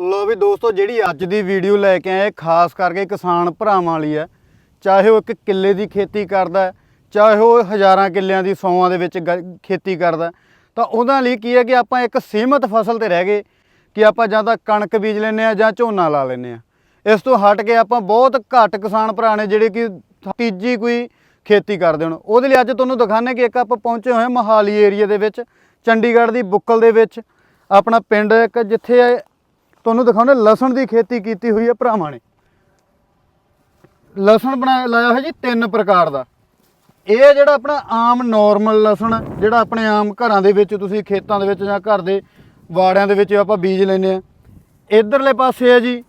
ਲੋ ਵੀ ਦੋਸਤੋ ਜਿਹੜੀ ਅੱਜ ਦੀ ਵੀਡੀਓ ਲੈ ਕੇ ਆਏ ਖਾਸ ਕਰਕੇ ਕਿਸਾਨ ਭਰਾਵਾਂ ਲਈ ਹੈ ਚਾਹੇ ਉਹ ਇੱਕ ਕਿੱਲੇ ਦੀ ਖੇਤੀ ਕਰਦਾ ਹੈ, ਚਾਹੇ ਉਹ ਹਜ਼ਾਰਾਂ ਕਿੱਲਿਆਂ ਦੀ ਸੌਆਂ ਦੇ ਵਿੱਚ ਗ- ਖੇਤੀ ਕਰਦਾ ਤਾਂ ਉਹਨਾਂ ਲਈ ਕੀ ਹੈ ਕਿ ਆਪਾਂ ਇੱਕ ਸੀਮਤ ਫਸਲ ਤੇ ਰਹਿ ਗਏ ਕਿ ਆਪਾਂ ਜਾਂ ਤਾਂ ਕਣਕ ਬੀਜ ਲੈਂਦੇ ਆ ਜਾਂ ਝੋਨਾ ਲਾ ਲੈਂਦੇ ਆ ਇਸ ਤੋਂ ਹਟ ਕੇ ਆਪਾਂ ਬਹੁਤ ਘੱਟ ਕਿਸਾਨ ਭਰਾ ਨੇ ਜਿਹੜੇ ਕਿ ਤੀਜੀ ਕੋਈ ਖੇਤੀ ਕਰਦੇ ਹੁਣ। ਉਹਦੇ ਲਈ ਅੱਜ ਤੁਹਾਨੂੰ ਦਿਖਾਣੇ ਕਿ ਇੱਕ ਆਪਾਂ ਪਹੁੰਚੇ ਹੋਏ ਹਾਂ ਮੋਹਾਲੀ ਏਰੀਆ ਦੇ ਵਿੱਚ ਚੰਡੀਗੜ੍ਹ ਦੀ ਬੁੱਕਲ ਦੇ ਵਿੱਚ ਆਪਣਾ ਪਿੰਡ ਇੱਕ ਜਿੱਥੇ ਤੁਹਾਨੂੰ ਦਿਖਾਉਂਦੇ ਲਸਣ ਦੀ ਖੇਤੀ ਕੀਤੀ ਹੋਈ ਹੈ ਭਰਾਵਾਂ ਨੇ। ਲਸਣ ਬਣਾਇਆ ਲਾਇਆ ਹੋਇਆ ਜੀ ਤਿੰਨ ਪ੍ਰਕਾਰ ਦਾ। ਇਹ ਜਿਹੜਾ ਆਪਣਾ ਆਮ ਨਾਰਮਲ ਲਸਣ, ਜਿਹੜਾ ਆਪਣੇ ਆਮ ਘਰਾਂ ਦੇ ਵਿੱਚ ਤੁਸੀਂ ਖੇਤਾਂ ਦੇ ਵਿੱਚ ਜਾਂ ਘਰ ਦੇ ਵਾੜਿਆਂ ਦੇ ਵਿੱਚ ਆਪਾਂ ਬੀਜ ਲੈਂਦੇ ਆ ਇਧਰਲੇ ਪਾਸੇ ਹੈ ਜੀ,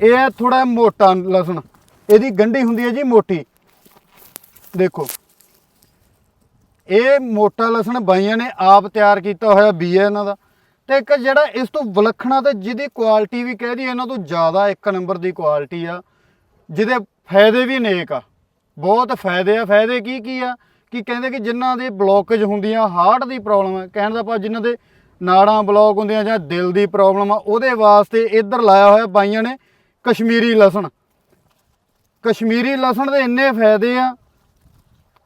ਇਹ ਹੈ ਥੋੜਾ ਮੋਟਾ ਲਸਣ। ਇਹਦੀ ਗੰਢੀ ਹੁੰਦੀ ਹੈ ਜੀ ਮੋਟੀ। ਦੇਖੋ। ਇਹ ਮੋਟਾ ਲਸਣ ਬਾਈਆਂ ਨੇ ਆਪ ਤਿਆਰ ਕੀਤਾ ਹੋਇਆ ਬੀਜ ਹੈ ਇਹਨਾਂ ਦਾ। ਤੇ ਇੱਕ ਜਿਹੜਾ ਇਸ ਤੋਂ ਵਿਲੱਖਣਾ ਤੇ ਜਿਹਦੀ ਕੁਆਲਿਟੀ ਵੀ ਕਹਿ ਦਈਏ, ਇਹਨਾਂ ਤੋਂ ਜ਼ਿਆਦਾ ਇੱਕ ਨੰਬਰ ਦੀ ਕੁਆਲਿਟੀ ਆ, ਜਿਹਦੇ ਫਾਇਦੇ ਵੀ ਨੇਕ ਆ। ਬਹੁਤ ਫਾਇਦੇ ਆ। ਫਾਇਦੇ ਕੀ ਕੀ ਆ? ਕਿ ਕਹਿੰਦੇ ਕਿ ਜਿਨ੍ਹਾਂ ਦੇ ਬਲੌਕੇਜ ਹੁੰਦੀਆਂ ਹਾਰਟ ਦੀ ਪ੍ਰੋਬਲਮ ਹੈ ਕਹਿਣ ਦਾ ਭਾਵ ਜਿਨ੍ਹਾਂ ਦੇ ਨਾੜਾਂ ਬਲੌਕ ਹੁੰਦੀਆਂ ਜਾਂ ਦਿਲ ਦੀ ਪ੍ਰੋਬਲਮ ਆ, ਉਹਦੇ ਵਾਸਤੇ ਇੱਧਰ ਲਾਇਆ ਹੋਇਆ ਬਾਈਆਂ ਨੇ ਕਸ਼ਮੀਰੀ ਲਸਣ। ਕਸ਼ਮੀਰੀ ਲਸਣ ਦੇ ਇੰਨੇ ਫਾਇਦੇ ਆ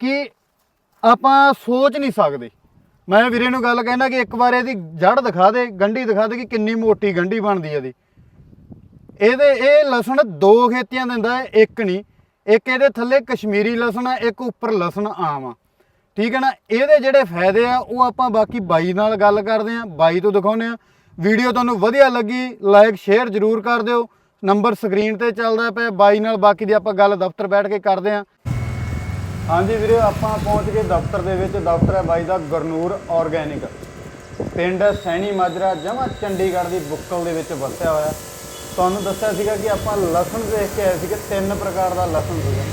ਕਿ ਆਪਾਂ ਸੋਚ ਨਹੀਂ ਸਕਦੇ। ਮੈਂ ਵੀਰੇ ਨੂੰ ਗੱਲ ਕਹਿੰਦਾ ਕਿ ਇੱਕ ਵਾਰ ਇਹਦੀ ਜੜ ਦਿਖਾ ਦੇ, ਗੰਢੀ ਦਿਖਾ ਦੇ ਕਿ ਕਿੰਨੀ ਮੋਟੀ ਗੰਢੀ ਬਣਦੀ ਇਹਦੀ। ਇਹਦੇ, ਇਹ ਲਸਣ ਦੋ ਖੇਤੀਆਂ ਦਿੰਦਾ ਹੈ, ਇੱਕ ਨਹੀਂ। ਇੱਕ ਇਹਦੇ ਥੱਲੇ ਕਸ਼ਮੀਰੀ ਲਸਣ ਆ, ਇੱਕ ਉੱਪਰ ਲਸਣ ਆਮ ਆ। ਠੀਕ ਹੈ ਨਾ? ਇਹਦੇ ਜਿਹੜੇ ਫਾਇਦੇ ਆ, ਉਹ ਆਪਾਂ ਬਾਕੀ ਬਾਈ ਨਾਲ ਗੱਲ ਕਰਦੇ ਆ ਬਾਈ ਤੋਂ ਦਿਖਾਉਂਦੇ ਆ ਵੀਡੀਓ ਤੁਹਾਨੂੰ ਵਧੀਆ ਲੱਗੀ ਲਾਈਕ ਸ਼ੇਅਰ ਜ਼ਰੂਰ ਕਰ ਦਿਓ। ਨੰਬਰ ਸਕਰੀਨ ਤੇ ਚੱਲਦਾ ਪਿਆ, ਬਾਈ ਨਾਲ ਬਾਕੀ ਦੀ ਆਪਾਂ ਗੱਲ ਦਫ਼ਤਰ ਬੈਠ ਕੇ ਕਰਦੇ ਆ ਹਾਂਜੀ ਵੀਰੇ, ਆਪਾਂ ਪਹੁੰਚ ਗਏ ਦਫ਼ਤਰ ਦੇ ਵਿੱਚ। ਦਫ਼ਤਰ ਹੈ ਬਾਈ ਦਾ ਗਰਨੂਰ ਆਰਗੈਨਿਕ। ਪਿੰਡ ਸੈਣੀ ਮਾਜਰਾ ਜਮਾ ਚੰਡੀਗੜ੍ਹ ਦੀ ਬੁੱਕਲ ਦੇ ਵਿੱਚ ਵਸਿਆ ਹੋਇਆ। ਤੁਹਾਨੂੰ ਦੱਸਿਆ ਸੀਗਾ ਕਿ ਆਪਾਂ ਲਸਣ ਦੇਖ ਕੇ ਆਏ ਸੀਗੇ, ਤਿੰਨ ਪ੍ਰਕਾਰ ਦਾ ਲਸਣ ਸੀਗਾ।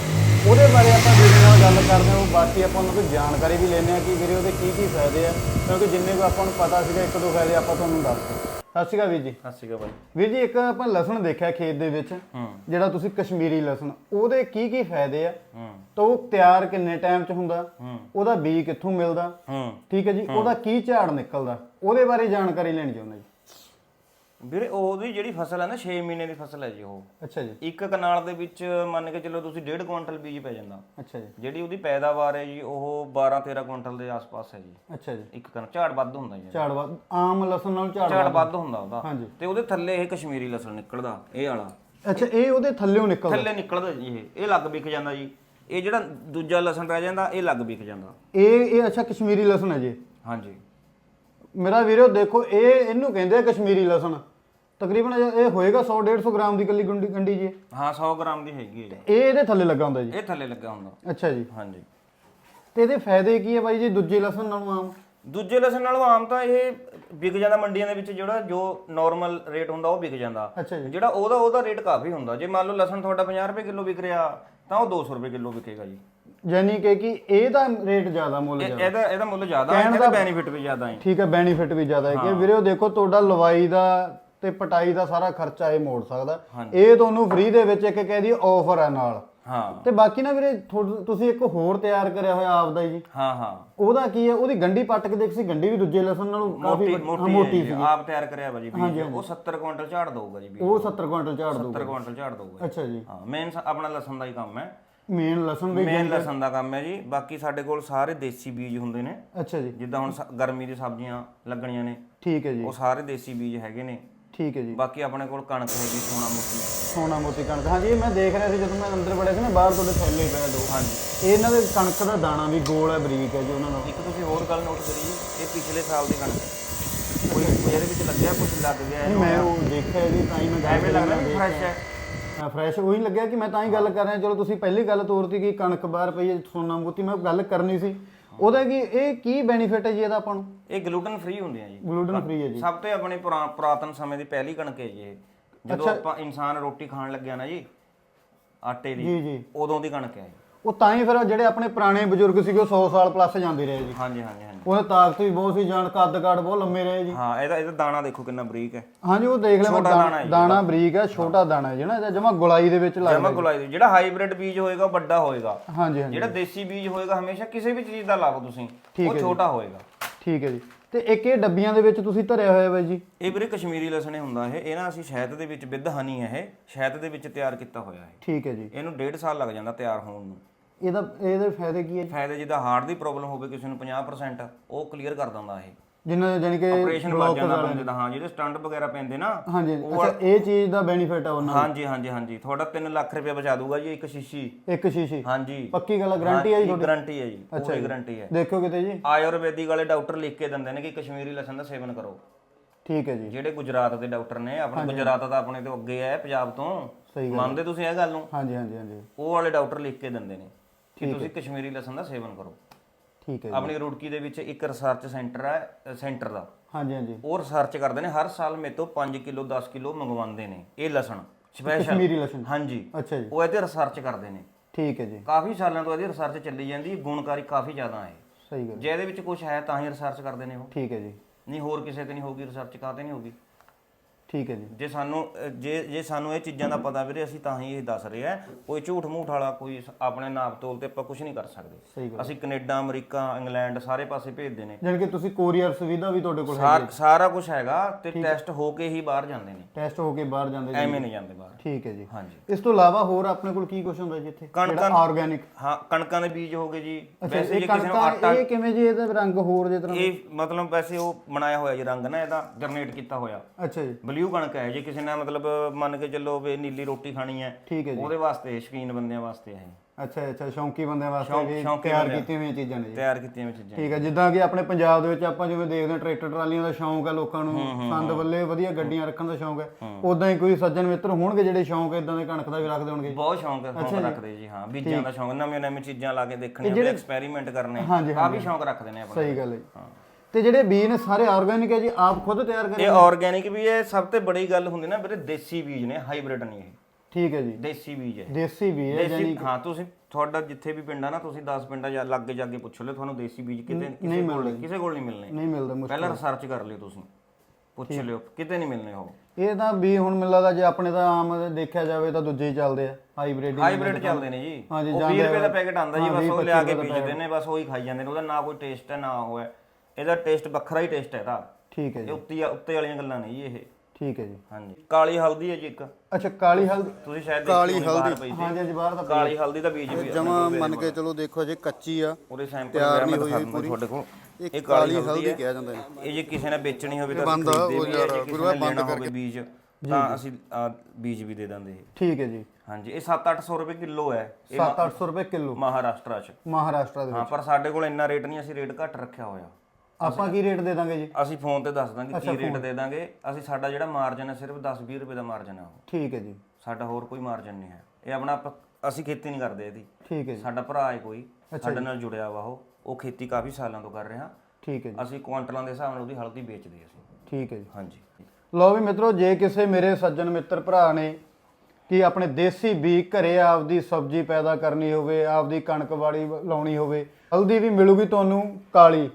ਉਹਦੇ ਬਾਰੇ ਆਪਾਂ ਵੀਰੇ ਨਾਲ ਗੱਲ ਕਰਦੇ ਹਾਂ। ਬਾਕੀ ਆਪਾਂ ਉਹਨਾਂ ਤੋਂ ਜਾਣਕਾਰੀ ਵੀ ਲੈਂਦੇ ਹਾਂ ਕਿ ਵੀਰੇ ਉਹਦੇ ਕੀ ਕੀ ਫਾਇਦੇ ਆ। ਕਿਉਂਕਿ ਜਿੰਨੇ ਕੋ ਆਪਾਂ ਨੂੰ ਪਤਾ ਸੀਗਾ, ਇੱਕ ਦੋ ਫਾਇਦੇ ਆਪਾਂ ਤੁਹਾਨੂੰ ਦੱਸਦੇ ਸਤਿ ਸ਼੍ਰੀ ਅਕਾਲ ਵੀਰ ਜੀ। ਸਤਿ ਸ਼੍ਰੀ ਅਕਾਲ ਬਾਈ। ਵੀਰ ਜੀ ਇੱਕ ਆਪਾਂ ਲਸਣ ਦੇਖਿਆ ਖੇਤ ਦੇ ਵਿੱਚ ਜਿਹੜਾ ਤੁਸੀਂ ਕਸ਼ਮੀਰੀ ਲਸਣ ਉਹਦੇ ਕੀ ਕੀ ਫਾਇਦੇ ਆ? ਤਾਂ ਉਹ ਤਿਆਰ ਕਿੰਨੇ ਟਾਈਮ 'ਚ ਹੁੰਦਾ? ਉਹਦਾ ਬੀਜ ਕਿੱਥੋਂ ਮਿਲਦਾ? ਠੀਕ ਹੈ ਜੀ ਉਹਦਾ ਕੀ ਝਾੜ ਨਿਕਲਦਾ? ਉਹਦੇ ਬਾਰੇ ਜਾਣਕਾਰੀ ਲੈਣੀ ਚਾਹੁੰਦਾ ਜੀ। ਵੀਰੇ ਉਹਦੀ ਜਿਹੜੀ ਫਸਲ ਹੈ ਨਾ 6 ਮਹੀਨੇ ਦੀ ਫਸਲ ਹੈ ਜੀ ਉਹ। ਅੱਛਾ ਜੀ। ਇੱਕ ਕਨਾਲ ਦੇ ਵਿੱਚ ਮੰਨ ਕੇ ਚੱਲੋ ਤੁਸੀਂ 1.5 ਕੁਇੰਟਲ ਬੀਜ ਪੈ ਜਾਂਦਾ। ਅੱਛਾ ਜੀ। ਜਿਹੜੀ ਉਹਦੀ ਪੈਦਾਵਾਰ ਹੈ ਜੀ ਉਹ 12 13 ਕੁਇੰਟਲ ਦੇ ਆਸ-ਪਾਸ ਹੈ ਜੀ। ਅੱਛਾ ਜੀ। ਇੱਕ ਕਨ ਝਾੜ ਵੱਧ ਹੁੰਦਾ ਜੀ। ਝਾੜ ਵੱਧ ਆਮ ਲਸਣ ਨਾਲ ਝਾੜ ਵੱਧ ਹੁੰਦਾ ਉਹਦਾ। ਹਾਂਜੀ। ਤੇ ਉਹਦੇ ਥੱਲੇ ਇਹ ਕਸ਼ਮੀਰੀ ਲਸਣ ਨਿਕਲਦਾ ਇਹ ਵਾਲਾ। ਅੱਛਾ ਇਹ ਉਹਦੇ ਥੱਲੇੋਂ ਨਿਕਲਦਾ? ਥੱਲੇ ਨਿਕਲਦਾ ਜੀ ਇਹ। ਇਹ ਲੱਗ ਵਿਕ ਜਾਂਦਾ ਜੀ। ਇਹ ਜਿਹੜਾ ਦੂਜਾ ਲਸਣ ਰਹਿ ਜਾਂਦਾ ਇਹ ਲੱਗ ਵਿਕ ਜਾਂਦਾ। ਇਹ ਇਹ ਅੱਛਾ ਕਸ਼ਮੀਰੀ ਲਸਣ ਹੈ ਜੀ। ਹਾਂਜੀ। ਮੇਰਾ ਵੀਰੋ ਦੇਖੋ ਇਹ ਇਹਨੂੰ ਕਹਿੰਦੇ ਆ ਕਸ਼ਮੀਰੀ ਲਸਣ। ਤਕਰੀਬਨ ਇਹ ਹੋਏਗਾ 100 150 ਗ੍ਰਾਮ ਦੀ ਕੱਲੀ ਗੁੰਡੀ ਗੰਡੀ ਜੀ ਇਹ। ਹਾਂ 100 ਗ੍ਰਾਮ ਦੀ ਹੈਗੀ ਹੈ ਇਹ ਇਹਦੇ ਥੱਲੇ ਲੱਗਾ ਹੁੰਦਾ ਜੀ? ਇਹ ਥੱਲੇ ਲੱਗਾ ਹੁੰਦਾ। ਅੱਛਾ ਜੀ। ਹਾਂਜੀ। ਤੇ ਇਹਦੇ ਫਾਇਦੇ ਕੀ ਹੈ ਬਾਈ ਜੀ ਦੂਜੇ ਲਸਣ ਨਾਲੋਂ ਆਮ? ਦੂਜੇ ਲਸਣ ਨਾਲੋਂ ਆਮ ਤਾਂ ਇਹ ਵਿਕ ਜਾਂਦਾ ਮੰਡੀਆਂ ਦੇ ਵਿੱਚ ਜਿਹੜਾ ਜੋ ਨਾਰਮਲ ਰੇਟ ਹੁੰਦਾ ਉਹ ਵਿਕ ਜਾਂਦਾ। ਅੱਛਾ ਜੀ। ਜਿਹੜਾ ਉਹਦਾ ਉਹਦਾ ਰੇਟ ਕਾਫੀ ਹੁੰਦਾ। ਜੇ ਮੰਨ ਲਓ ਲਸਣ ਤੁਹਾਡਾ 50 ਰੁਪਏ ਕਿਲੋ ਵਿਕ ਰਿਹਾ ਤਾਂ ਉਹ 200 ਰੁਪਏ ਕਿਲੋ ਵਿਕੇਗਾ ਜੀ। ਯਾਨੀ ਕਿ ਕਿ ਇਹਦਾ ਰੇਟ ਜ਼ਿਆਦਾ ਮੁੱਲ ਇਹ- ਜ਼ਿਆਦਾ। ਇਹਦਾ ਇਹਦਾ ਮੁੱਲ ਜ਼ਿਆਦਾ ਹੈ ਇਹਦਾ ਬੈਨੀਫਿਟ ਵੀ ਜ਼ਿਆਦਾ ਹੈ। ਠੀਕ ਹੈ ਬੈਨੀਫਿਟ ਵੀ ਜ਼ਿਆਦਾ ਹੈ ਕਿ ਵੀਰੇ ਉਹ ਦੇਖੋ ਤੁਹਾਡਾ ਲਵਾਈ ਦਾ ਤੇ ਪਟਾਈ ਦਾ ਸਾਰਾ ਖਰਚਾ ਇਹ ਮੋੜ ਸਕਦਾ। ਇਹ ਤੁਹਾਨੂੰ ਫ੍ਰੀ ਦੇ ਵਿੱਚ ਇੱਕ ਕਹਿ ਦੀ ਆਫਰ ਹੈ ਨਾਲ। ਹਾਂ। ਤੇ ਬਾਕੀ ਨਾ ਵੀਰੇ ਤੁਸੀਂ ਇੱਕ ਹੋਰ ਤਿਆਰ ਕਰਿਆ ਹੋਇਆ ਆਪਦਾ ਜੀ। ਹਾਂ ਹਾਂ। ਉਹਦਾ ਕੀ ਹੈ ਉਹਦੀ ਗੰਢੀ ਪੱਟ ਕੇ ਦੇਖ ਸੀ ਗੰਢੀ ਵੀ ਦੂਜੇ ਲਸਣ ਨਾਲੋਂ ਕਾਫੀ ਮੋਟੀ ਜੀ, ਆਪ ਤਿਆਰ ਕਰਿਆ ਵਾ ਬੀਜ। ਉਹ 70 ਕੁਇੰਟਲ ਝਾੜ ਦਊਗਾ ਜੀ ਉਹ 70 ਕੁਇੰਟਲ ਝਾੜ ਦੂ 70 ਕੁਇੰਟਲ ਝਾੜ ਦਊਗਾ ਅੱਛਾ ਜੀ। ਹਾਂ ਮੇਨ ਆਪਣਾ ਲਸਣ ਦਾ ਹੀ ਕੰਮ ਹੈ। ਮੇਨ ਲਸਣ ਵੀ ਮੇਨ ਲਸਣ ਦਾ ਕੰਮ ਹੈ ਜੀ। ਬਾਕੀ ਸਾਡੇ ਕੋਲ ਸਾਰੇ ਦੇਸੀ ਬੀਜ ਹੁੰਦੇ ਨੇ। ਅੱਛਾ ਜੀ। ਜਿੱਦਾਂ ਹੁਣ ਸ- ਗਰਮੀ ਦੀ ਸਬਜ਼ੀਆਂ ਲੱਗਣੀਆਂ ਨੇ। ਠੀਕ ਹੈ ਜੀ। ਉਹ ਸਾਰੇ ਦੇਸੀ ਬੀਜ ਹੈਗੇ ਨੇ। ਠੀਕ ਹੈ ਜੀ। ਬਾਕੀ ਆਪਣੇ ਕੋਲ ਕਣਕ ਹੈਗੀ ਸੋਨਾ ਮੋਟੀ ਸੋਨਾ ਮੋਤੀ ਕਣਕ। ਹਾਂਜੀ ਇਹ ਮੈਂ ਦੇਖ ਰਿਹਾ ਸੀ ਜਦੋਂ ਮੈਂ ਅੰਦਰ ਵੜਿਆ ਸੀ ਨਾ ਬਾਹਰ ਤੁਹਾਡੇ ਥੈਲੇ ਪਏ ਦੋ। ਹਾਂਜੀ। ਇਹ ਇਹਨਾਂ ਦੇ ਕਣਕ ਦਾ ਦਾਣਾ ਵੀ ਗੋਲ ਹੈ ਬਰੀਕ ਹੈ ਜੀ ਉਹਨਾਂ ਦਾ। ਇੱਕ ਤੁਸੀਂ ਹੋਰ ਗੱਲ ਨੋਟ ਕਰੀ ਇਹ ਪਿਛਲੇ ਸਾਲ ਦੀ ਕਣਕ ਹੈ ਕੋਈ ਇਹਦੇ ਵਿੱਚ ਲੱਗਿਆ ਕੁਝ ਲੱਗ ਗਿਆ ਨਹੀਂ ਮੈਂ ਉਹ ਦੇਖਿਆ ਜੀ ਤਾਂ ਹੀ ਮੈਂ ਐਵੇਂ ਲੱਗਦਾ ਵੀ ਫਰੈਸ਼ ਹੈ। ਹਾਂ ਫਰੈਸ਼ ਉਹੀ ਲੱਗਿਆ ਕਿ ਮੈਂ ਤਾਂ ਹੀ ਗੱਲ ਕਰ ਰਿਹਾ ਚਲੋ ਤੁਸੀਂ ਪਹਿਲੀ ਗੱਲ ਤੋਰਤੀ ਕਿ ਕਣਕ ਬਾਹਰ ਪਈ ਹੈ ਸੋਨਾ ਮੋਤੀ ਮੈਂ ਗੱਲ ਕਰਨੀ ਸੀ। ਉਹਦਾ ਕੀ ਇਹ ਕੀ ਬੈਨੀਫਿਟ ਹੈ ਜੀ ਇਹਦਾ ਆਪਾਂ ਨੂੰ? ਇਹ ਗਲੂਟਨ ਫ੍ਰੀ ਹੁੰਦੇ ਆ ਜੀ। ਗਲੂਟਨ ਫ੍ਰੀ ਹੈ ਜੀ। ਸਭ ਤੋਂ ਆਪਣੇ ਪੁਰਾ- ਪੁਰਾਤਨ ਸਮੇਂ ਦੀ ਪਹਿਲੀ ਕਣਕ ਹੈ ਜੀ ਇਹ। ਜਦੋਂ ਆਪਾਂ ਇਨਸਾਨ ਰੋਟੀ ਖਾਣ ਲੱਗਿਆ ਨਾ ਜੀ ਆਟੇ ਜੀ ਦੀ ਜੀ। ਉਦੋਂ ਦੀ ਕਣਕ ਹੈ ਇਹ। ਉਹ ਤਾਂ ਹੀ ਫਿਰ ਜਿਹੜੇ ਆਪਣੇ ਪੁਰਾਣੇ ਬਜ਼ੁਰਗ ਸੀਗੇ ਉਹ 100 ਸਾਲ ਪਲੱਸ ਜਾਂਦੇ ਰਹੇ ਜੀ। ਹਾਂਜੀ ਹਾਂਜੀ ਹਾਂਜੀ। ਉਹਦੇ ਤਾਕਤ ਵੀ ਬਹੁਤ ਸੀ ਜਾਨ ਕੱਦ ਕਾਠ ਬਹੁਤ ਲੰਮੇ ਰਹੇ ਜੀ। ਹਾਂ ਇਹਦਾ ਇਹਦਾ ਦਾਣਾ ਦੇਖੋ ਕਿੰਨਾ ਬਰੀਕ ਹੈ। ਹਾਂਜੀ ਉਹ ਦੇਖ ਲਿਆ ਮੈਂ ਦਾਣਾ- ਬਰੀਕ ਹੈ ਛੋਟਾ ਦਾਣਾ ਹੈ ਜਿਹੜਾ ਇਹਦਾ ਜਮਾ ਗੁਲਾਈ ਦੇ ਵਿੱਚ ਲੱਗਦਾ ਜਮਾ ਗੁਲਾਈ ਦੀ ਜਿਹੜਾ ਹਾਈਬ੍ਰਿਡ ਬੀਜ ਹੋਏਗਾ ਉਹ ਵੱਡਾ ਹੋਏਗਾ। ਹਾਂਜੀ ਹਾਂਜੀ। ਜਿਹੜਾ ਦੇਸੀ ਬੀਜ ਹੋਏਗਾ ਹਮੇਸ਼ਾ ਕਿਸੇ ਵੀ ਚੀਜ਼ ਦਾ ਲਾਓ ਤੁਸੀਂ ਉਹ ਛੋਟਾ ਹੋਏਗਾ। ਠੀਕ ਹੈ ਜੀ। ਤੇ ਇੱਕ ਇਹ ਡੱਬੀਆਂ ਦੇ ਵਿੱਚ ਤੁਸੀਂ ਧਰਿਆ ਹੋਇਆ ਬਾਈ ਜੀ। ਇਹ ਵੀਰੇ ਕਸ਼ਮੀਰੀ ਲਸਣ ਹੁੰਦਾ ਇਹ। ਇਹ ਨਾ ਅਸੀਂ ਸ਼ਹਿਦ ਦੇ ਵਿੱਚ ਵਿਦ ਹਨੀ ਹੈ ਇਹ ਸ਼ਹਿਦ ਦੇ ਵਿੱਚ ਤਿਆਰ ਕੀਤਾ ਹੋਇਆ ਹੈ ਠੀਕ ਹੈ ਜੀ। ਇਹਨੂੰ ਡੇਢ ਸਾਲ ਲੱਗ ਜਾਂਦਾ ਤਿਆਰ ਹੋਣ ਨੂੰ। ਇਹਦਾ ਇਹਦੇ ਫਾਇਦੇ ਕੀ ਹੈ ਫਾਇਦੇ ਜਿੱਦਾਂ ਹਾਰਟ ਦੀ ਪ੍ਰੋਬਲਮ ਹੋਵੇ ਕਿਸੇ ਨੂੰ 50% ਉਹ ਕਲੀਅਰ ਕਰ ਦਿੰਦਾ ਇਹ। ਜਿੰਨਾ ਜਾਨੀ ਕਿ ਆਪਰੇਸ਼ਨ ਵੱਜ ਜਾਂਦਾ ਬੰਦੇ ਦਾ ਹਾਂ ਜਿਹੜੇ ਸਟੰਟ ਵਗੈਰਾ ਪੈਂਦੇ ਨਾ ਹਾਂਜੀ ਅੱਛਾ ਇਹ ਚੀਜ਼ ਦਾ ਬੈਨੀਫਿਟ ਆ ਉਹਨਾਂ ਹਾਂਜੀ ਹਾਂਜੀ ਹਾਂਜੀ। ਤੁਹਾਡਾ 3 ਲੱਖ ਰੁਪਏ ਬਚਾ ਦੂਗਾ ਜੀ ਇੱਕ ਸ਼ੀਸ਼ੀ। ਇੱਕ ਸ਼ੀਸ਼ੀ? ਹਾਂਜੀ। ਪੱਕੀ ਗੱਲ ਗਾਰੰਟੀ ਹੈ ਜੀ ਗਾਰੰਟੀ ਹੈ ਜੀ। ਪੂਰੀ ਗਾਰੰਟੀ ਹੈ ਦੇਖਿਓ ਕਿਤੇ ਜੀ। ਆਯੁਰਵੈਦਿਕ ਵਾਲੇ ਡਾਕਟਰ ਲਿਖ ਕੇ ਦਿੰਦੇ ਨੇ ਕਿ ਕਸ਼ਮੀਰੀ ਲਸਣ ਦਾ ਸੇਵਨ ਕਰੋ। ਠੀਕ ਹੈ ਜੀ। ਜਿਹੜੇ ਗੁਜਰਾਤ ਦੇ ਡਾਕਟਰ ਨੇ ਆਪਣੇ ਗੁਜਰਾਤ ਦਾ ਆਪਣੇ ਤੋਂ ਅੱਗੇ ਹੈ ਪੰਜਾਬ ਤੋਂ। ਮੰਨਦੇ ਤੁਸੀਂ ਇਹ ਗੱਲ ਨੂੰ? ਹਾਂਜੀ ਹਾਂਜੀ ਹਾਂਜੀ। ਉਹ ਵਾਲੇ ਡਾਕਟਰ ਲਿਖ ਕੇ ਦਿੰਦੇ ਨੇ। ਕਿ ਤੁਸੀਂ ਕਸ਼ਮੀਰੀ ਲਸਣ ਦਾ ਸੇਵਨ ਕਰੋ। ਠੀਕ ਹੈ ਜੀ। ਆਪਣੀ ਰੁੜਕੀ ਦੇ ਵਿੱਚ ਇੱਕ ਰਿਸਰਚ ਸੈਂਟਰ ਹੈ ਸੈਂਟਰ ਦਾ। ਹਾਂਜੀ ਹਾਂਜੀ। ਉਹ ਰਿਸਰਚ ਕਰਦੇ ਨੇ ਹਰ ਸਾਲ ਮੇਰੇ ਤੋਂ 5 ਕਿਲੋ 10 ਕਿਲੋ ਮੰਗਵਾਉਂਦੇ ਨੇ ਇਹ ਲਸਣ ਸਪੈਸ਼ਲ ਕਸ਼ਮੀਰੀ ਲਸਣ? ਹਾਂਜੀ। ਅੱਛਾ ਜੀ। ਉਹ ਇਹਤੇ ਰਿਸਰਚ ਕਰਦੇ ਨੇ। ਠੀਕ ਹੈ ਜੀ। ਕਾਫੀ ਸਾਲਾਂ ਤੋਂ ਇਹਦੀ ਰਿਸਰਚ ਚੱਲੀ ਜਾਂਦੀ ਹੈ ਗੁਣਕਾਰੀ ਕਾਫੀ ਜ਼ਿਆਦਾ ਹੈ। ਸਹੀ ਗੱਲ ਜੇ ਇਹਦੇ ਵਿੱਚ ਕੁਝ ਹੈ ਤਾਂ ਹੀ ਰਿਸਰਚ ਕਰਦੇ ਨੇ ਉਹ। ਠੀਕ ਹੈ ਜੀ। ਨਹੀਂ ਹੋਰ ਕਿਸੇ ਤੇ ਨਹੀਂ ਹੋਊਗੀ ਰਿਸਰਚ ਕਾਹਤੇ ਨਹੀਂ ਹੋਊਗੀ? ਠੀਕ ਹੈ ਜੀ। ਜੇ ਸਾਨੂੰ ਅ, ਜੇ ਜੇ ਸਾਨੂੰ ਇਹ ਚੀਜ਼ਾਂ ਦਾ ਪਤਾ ਵੀਰੇ ਅਸੀਂ ਤਾਂ ਹੀ ਇਹ ਦੱਸ ਰਹੇ ਆ ਕੋਈ ਝੂਠ ਮੂਠ ਵਾਲਾ ਕੋਈ ਸ- ਆਪਣੇ ਨਾਪ ਤੋਲ ਤੇ ਆਪਾਂ ਕੁਝ ਨਹੀਂ ਕਰ ਸਕਦੇ। ਸਹੀ ਅਸੀਂ ਕੈਨੇਡਾ ਅਮਰੀਕਾ ਇੰਗਲੈਂਡ ਸਾਰੇ ਪਾਸੇ ਭੇਜਦੇ ਨੇ। ਜਾਣੀ ਕਿ ਤੁਸੀਂ ਕੋਰੀਅਰ ਸੁਵਿਧਾ ਵੀ ਤੁਹਾਡੇ ਕੋਲ ਹੈ। ਸਾਰ- ਸਾਰਾ ਕੁਝ ਹੈਗਾ ਤੇ ਟੈਸਟ ਹੋ ਕੇ ਹੀ ਬਾਹਰ ਜਾਂਦੇ ਨੇ। ਟੈਸਟ ਹੋ ਕੇ ਬਾਹਰ ਜਾਂਦੇ ਜੀ। ਐਵੇਂ ਨਹੀਂ ਜਾਂਦੇ ਬਾਹਰ। ਠੀਕ ਹੈ ਜੀ। ਹਾਂਜੀ। ਇਸ ਤੋਂ ਇਲਾਵਾ ਹੋਰ ਆਪਣੇ ਕੋਲ ਕੀ ਕੁਝ ਹੁੰਦਾ ਜੀ ਇੱਥੇ? ਕਣਕਾਂ- ਆਰਗੈਨਿਕ ਹਾਂ ਕਣਕਾਂ ਦੇ ਬੀਜ ਹੋ ਗਏ ਜੀ। ਵੈਸੇ ਇਹ ਕਿਸੇ ਨੂੰ ਕਣਕਾਂ ਆਟਾ ਇਹ ਕਿਵੇਂ ਜੀ ਇਹਦਾ ਰੰਗ ਹੋਰ ਜੇ ਤਰ੍ਹਾਂ ਇਹ ਮਤਲਬ ਵੈਸੇ ਉਹ ਬਣਾਇਆ ਹੋਇਆ ਜੀ ਰੰਗ ਨਾ ਇਹਦਾ ਜਰਨੇਟ ਕੀਤਾ ਹੋਇਆ। ਅੱਛਾ ਜੀ। ਬਲੂ ਕਣਕ ਹੈ ਜੇ ਕਿਸੇ ਨੇ ਮਤਲਬ ਮੰਨ ਕੇ ਚੱਲੋ ਵੀ ਨੀਲੀ ਰੋਟੀ ਖਾਣੀ ਹੈ ਠੀਕ ਹੈ ਜੀ। ਉਹਦੇ ਵਾਸਤੇ ਸ਼ੌਕੀਨ ਬੰਦਿਆਂ ਵਾਸਤੇ ਹੈ ਅੱਛਾ ਅੱਛਾ ਸ਼ੌਂਕੀ ਬੰਦਿਆਂ ਵਾਸਤੇ ਵੀ ਸ਼ੌਂਕੀ ਤਿਆਰ ਬੰਦਿਆਂ। ਕੀਤੀਆਂ ਹੋਈਆਂ ਚੀਜ਼ਾਂ ਨੇ ਜੀ। ਤਿਆਰ ਕੀਤੀਆਂ ਵਿੱਚ ਚੀਜ਼ਾਂ ਠੀਕ ਹੈ ਜਿੱਦਾਂ ਕਿ ਆਪਣੇ ਪੰਜਾਬ ਦੇ ਵਿੱਚ ਆਪਾਂ ਜਿਵੇਂ ਦੇਖਦੇ ਹਾਂ ਟਰੈਕਟਰ ਟਰਾਲੀਆਂ ਦਾ ਸ਼ੌਂਕ ਹੈ ਲੋਕਾਂ ਨੂੰ ਸੰਦ ਬੱਲੇ ਵਧੀਆ ਗੱਡੀਆਂ ਰੱਖਣ ਦਾ ਸ਼ੌਂਕ ਹੈ। ਉਦਾਂ ਹੀ ਕੋਈ ਸੱਜਣ ਮਿੱਤਰ ਹੋਣਗੇ ਜਿਹੜੇ ਸ਼ੌਂਕ ਇਦਾਂ ਦੇ ਕਣਕ ਦਾ ਵੀ ਰੱਖਦੇ ਹੋਣਗੇ ਬਹੁਤ ਸ਼ੌਂਕ ਹੈ ਸ਼ੌਂਕ ਰੱਖਦੇ ਜੀ ਹਾਂ ਬੀਜਾਂ ਦਾ ਸ਼ੌਂਕ ਨਵੀਆਂ ਨਵੀਆਂ ਚੀਜ਼ਾਂ ਲਾ ਕੇ ਦੇਖਣੀਆਂ ਐਕਸਪੈਰੀਮੈਂਟ ਕਰਨੇ ਆ ਵੀ ਸ਼ੌਂਕ ਰੱਖਦੇ ਨੇ ਆਪਣੇ। ਸਹੀ ਗੱਲ ਹੈ ਜੀ। ਤੇ ਜਿਹੜੇ ਬੀਜ ਨੇ ਸਾਰੇ ਆਰਗੈਨਿਕ ਹੈ ਜੀ ਆਪ ਖੁਦ ਤਿਆਰ ਕਰੇ ਇਹ ਆਰਗੈਨਿਕ ਵੀ ਹੈ ਸਭ ਤੋਂ ਬੜੀ ਗੱਲ ਹੁੰਦੀ ਨਾ ਵੀਰੇ ਦੇਸੀ ਬੀਜ ਨੇ ਹਾਈਬ੍ਰਿਡ ਨਹੀਂ ਇਹ। ਠੀਕ ਹੈ ਜੀ। ਦੇਸੀ ਬੀਜ ਹੈ। ਦੇਸੀ ਬੀਜ ਹੈ ਦੇਸੀ ਹਾਂ ਤੁਸੀਂ ਤੁਹਾਡਾ ਜਿੱਥੇ ਵੀ ਪਿੰਡ ਆ ਨਾ ਤੁਸੀਂ 10 ਪਿੰਡਾਂ ਜਾਂ ਲਾਗੇ ਜਾ ਕੇ ਪੁੱਛ ਲਿਓ ਤੁਹਾਨੂੰ ਦੇਸੀ ਬੀਜ ਕਿਤੇ ਕਿਸੇ ਕੋਲ ਕਿਸੇ ਕੋਲ ਨਹੀਂ ਮਿਲਣੇ। ਨਹੀਂ ਮਿਲਦਾ ਮੁਸ਼ਕਿਲ ਪਹਿਲਾਂ ਰਿਸਰਚ ਕਰ ਲਿਓ ਤੁਸੀਂ ਪੁੱਛ ਲਿਓ ਕਿਤੇ ਨਹੀਂ ਮਿਲਣੇ ਉਹ। ਇਹ ਤਾਂ ਵੀ ਹੁਣ ਮੈਨੂੰ ਲੱਗਦਾ ਜੇ ਆਪਣੇ ਤਾਂ ਆਮ ਦੇਖਿਆ ਜਾਵੇ ਤਾਂ ਦੂਜੇ ਹੀ ਚੱਲਦੇ ਆ ਹਾਈਬ੍ਰਿਡ ਹਾਈਬ੍ਰਿਡ ਚੱਲਦੇ ਨੇ ਜੀ। ਉਹ 20 ਰੁਪਏ ਦਾ ਪੈਕੇਟ ਆਂਦਾ ਜੀ ਬਸ ਉਹ ਲਿਆ ਕੇ ਵੇਚਦੇ ਨੇ ਬਸ ਉਹੀ ਖਾਈ ਜਾਂਦੇ ਨੇ ਉਹਦਾ ਨਾ ਕੋਈ ਟੇਸਟ ਹੈ ਨਾ ਉਹ ਹੈ। ਇਹਦਾ ਟੇਸਟ ਵੱਖਰਾ ਹੀ ਟੇਸਟ ਹੈ ਇਹਦਾ। ਠੀਕ ਹੈ ਇਹ ਜੀ ਉੱਤੇ ਉੱਤੇ ਵਾਲੀਆਂ ਗੱਲਾਂ ਨਹੀਂ ਜੀ ਇਹ। ਠੀਕ ਹੈ ਜੀ। ਹਾਂਜੀ। ਕਾਲੀ ਹਲਦੀ ਹੈ ਜੀ ਇੱਕ। ਅੱਛਾ ਕਾਲੀ ਹਲਦੀ ਤੁਸੀਂ ਸ਼ਾਇਦ ਕਾਲੀ ਹਲਦੀ। ਪਈ ਹਾਂਜੀ ਹਾਂਜੀ ਬਾਹਰ ਦਾ ਕਾਲੀ ਹਲਦੀ ਦਾ ਬੀਜ ਵੀ ਜਮਾ ਮੰਨ ਕੇ ਚਲੋ ਦੇਖੋ ਜੇ ਕੱਚੀ ਆ। ਉਹਦੇ ਸੈਂਪਲ ਵਗੈਰਾ ਮੈਂ ਦਿਖਾ ਦੂੰਗਾ ਤੁਹਾਡੇ ਕੋਲ। ਇਹ ਕਾਲੀ ਹਲਦੀ ਕਿਹਾ ਜਾਂਦਾ ਹੈ ਇਹ ਜੇ ਕਿਸੇ ਨੇ ਵੇਚਣੀ ਹੋਵੇ ਤਾਂ ਬੰਦ ਹੈ, ਯਾਰ, ਗੁਰੂਆ ਬੰਦ ਹੋਵੇ ਬੀਜ ਤਾਂ ਅਸੀਂ ਬੀਜ ਵੀ ਦੇ ਦਿੰਦੇ ਇਹ। ਠੀਕ ਹੈ ਜੀ। ਹਾਂਜੀ ਇਹ 7-800 ਰੁਪਏ ਕਿਲੋ ਹੈ। ਇਹ 7-800 ਰੁਪਏ ਕਿਲੋ। ਮਹਾਰਾਸ਼ਟਰ 'ਚ। ਮਹਾਰਾਸ਼ਟਰ ਦੇ ਹਾਂ ਪਰ ਸਾਡੇ ਕੋਲ ਇੰਨਾ ਰੇਟ ਨਹੀਂ ਅਸੀਂ ਰੇਟ ਘੱਟ ਰੱਖਿਆ ਹੋਇਆ। ਆਪਾਂ ਕੀ ਰੇਟ ਦੇ ਦਾਂਗੇ ਜੀ? ਅਸੀਂ ਫੋਨ ਤੇ ਦੱਸ ਦਾਂਗੇ ਕੀ ਰੇਟ ਦੇ ਦਾਂਗੇ। ਅਸੀਂ ਸਾਡਾ ਜਿਹੜਾ ਮਾਰਜਨ ਹੈ ਸਿਰਫ 10-20 ਰੁਪਏ ਦਾ ਮਾਰਜਨ ਹੈ ਉਹ। ਠੀਕ ਹੈ ਜੀ। ਸਾਡਾ ਹੋਰ ਕੋਈ ਮਾਰਜਨ ਨਹੀਂ ਹੈ। ਇਹ ਆਪਣਾ ਅਸੀਂ ਖੇਤੀ ਨਹੀਂ ਕਰਦੇ ਇਹਦੀ। ਠੀਕ ਹੈ ਜੀ। ਸਾਡਾ ਭਰਾ ਹੈ ਕੋਈ ਸਾਡੇ ਨਾਲ ਜੁੜਿਆ ਵਾ ਉਹ। ਉਹ ਖੇਤੀ ਕਾਫੀ ਸਾਲਾਂ ਤੋਂ ਕਰ ਰਿਹਾ। ਠੀਕ ਹੈ ਜੀ। ਅਸੀਂ ਕੁਆਂਟਲਾਂ ਦੇ ਹਿਸਾਬ ਨਾਲ ਉਹਦੀ ਹਲਦੀ ਵੇਚਦੇ ਅਸੀਂ। ਠੀਕ ਹੈ ਜੀ। ਹਾਂਜੀ। ਲਓ ਵੀ ਮਿੱਤਰੋ ਜੇ ਕਿਸੇ ਮੇਰੇ ਸੱਜਣ ਮਿੱਤਰ ਭਰਾ ਨੇ ਕਿ ਆਪਣੇ ਦੇਸੀ ਬੀਜ ਘਰੇ ਆਪਦੀ ਸਬਜ਼ੀ ਪੈਦਾ ਕਰਨੀ ਹੋਵੇ ਆਪਦੀ ਕਣਕ ਵਾੜੀ ਲਾਉਣੀ ਹੋਵੇ ਹਲਦੀ ਵੀ ਮਿਲੂਗੀ ਤੁਹਾਨੂੰ ਕਾਲੀ।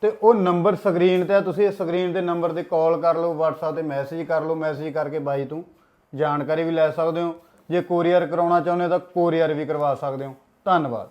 ਤੇ ਉਹ ਨੰਬਰ ਸਕਰੀਨ ਤੇ ਆ, ਤੁਸੀਂ ਇਸ ਸਕਰੀਨ 'ਤੇ ਨੰਬਰ ਤੇ ਕਾਲ ਕਰ ਲਓ, WhatsApp ਤੇ ਮੈਸੇਜ ਕਰ ਲਓ ਮੈਸੇਜ ਕਰਕੇ ਬਾਈ ਤੋਂ ਜਾਣਕਾਰੀ ਵੀ ਲੈ ਸਕਦੇ ਹੋ। ਜੇ ਕੋਰੀਅਰ ਕਰਾਉਣਾ ਚਾਹੁੰਦੇ ਹੋ ਤਾਂ ਕੋਰੀਅਰ ਵੀ ਕਰਵਾ ਸਕਦੇ ਹੋ। ਧੰਨਵਾਦ।